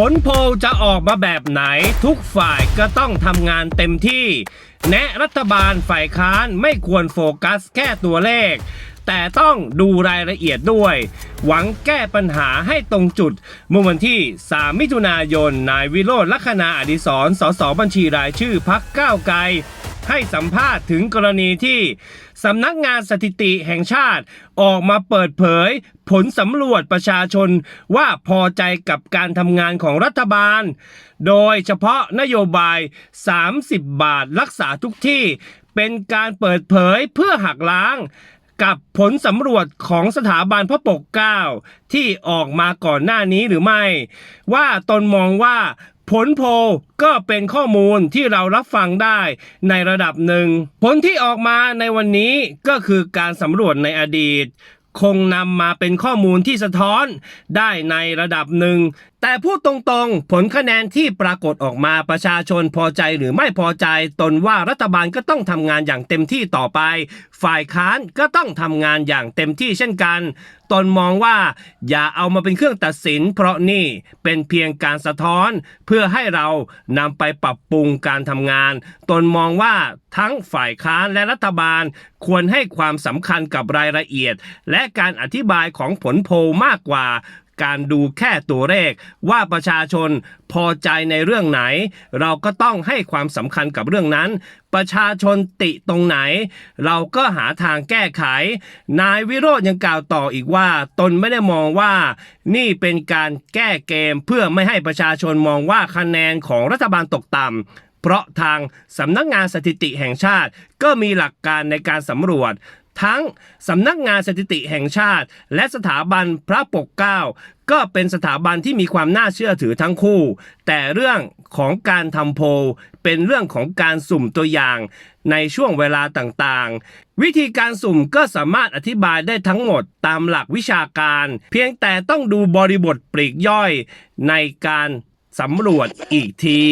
ผลโพลจะออกมาแบบไหนทุกฝ่ายก็ต้องทำงานเต็มที่ แนะรัฐบาลฝ่ายค้านไม่ควรโฟกัสแค่ตัวเลข แต่ต้องดูรายละเอียดด้วย หวังแก้ปัญหาให้ตรงจุดเมื่อวันที่ 3 มิถุนายน นายวิโรจน์ลัคนาอดิศรสสบัญชีรายชื่อพักก้าวไกล ให้สัมภาษณ์ถึงกรณีที่สำนักงานสถิติแห่งชาติออกมาเปิดเผย ผลสำรวจประชาชนว่าพอใจกับการทำงานของรัฐบาล โดยเฉพาะนโยบาย 30 บาทรักษาทุกที่ เป็นการเปิดเผยเพื่อหักล้างกับผลสำรวจของสถาบันพระปกเกล้าที่ออกมาก่อนหน้านี้หรือไม่ ว่าตนมองว่า ผลโพลก็เป็นข้อมูลที่เรารับฟังได้ในระดับหนึ่ง ผลที่ออกมาในวันนี้ก็คือการสำรวจในอดีต คงนำมาเป็นข้อมูลที่สะท้อนได้ในระดับหนึ่ง แต่พูดตรงๆ ผลคะแนนที่ปรากฏออกมาประชาชนพอใจหรือไม่พอใจตนว่ารัฐบาลก็ต้องทำงานอย่างเต็มที่ต่อไป ฝ่ายค้านก็ต้องทำงานอย่างเต็มที่เช่นกันตนมองว่าอย่าเอามาเป็นเครื่องตัดสิน เพราะนี่เป็นเพียงการสะท้อนเพื่อให้เรานำไปปรับปรุงการทำงาน ตนมองว่าทั้งฝ่ายค้านและรัฐบาล ควรให้ความสำคัญกับรายละเอียด และการอธิบายของผลโพลมากกว่า การดูแค่ตัวเลข ว่าประชาชนพอใจในเรื่องไหน เราก็ต้องให้ความสำคัญกับเรื่องนั้น ประชาชนติตรงไหน เราก็หาทางแก้ไข นายวิโรจน์ยังกล่าวต่ออีกว่า ตนไม่ได้มองว่า นี่เป็นการแก้เกมเพื่อไม่ให้ประชาชนมองว่าคะแนนของรัฐบาลตกต่ำเพราะทางสำนักงานสถิติแห่งชาติก็มีหลักการในการสำรวจ ทั้งสำนักงานสถิติแห่งชาติ และสถาบันพระปกเกล้าก็เป็นสถาบันที่มีความน่าเชื่อถือทั้งคู่ แต่เรื่องของการทำโพลเป็นเรื่องของการสุ่มตัวอย่างในช่วงเวลาต่างๆ วิธีการสุ่มก็สามารถอธิบายได้ทั้งหมดตามหลักวิชาการ เพียงแต่ต้องดูบริบทปลีกย่อยในการสำรวจอีกที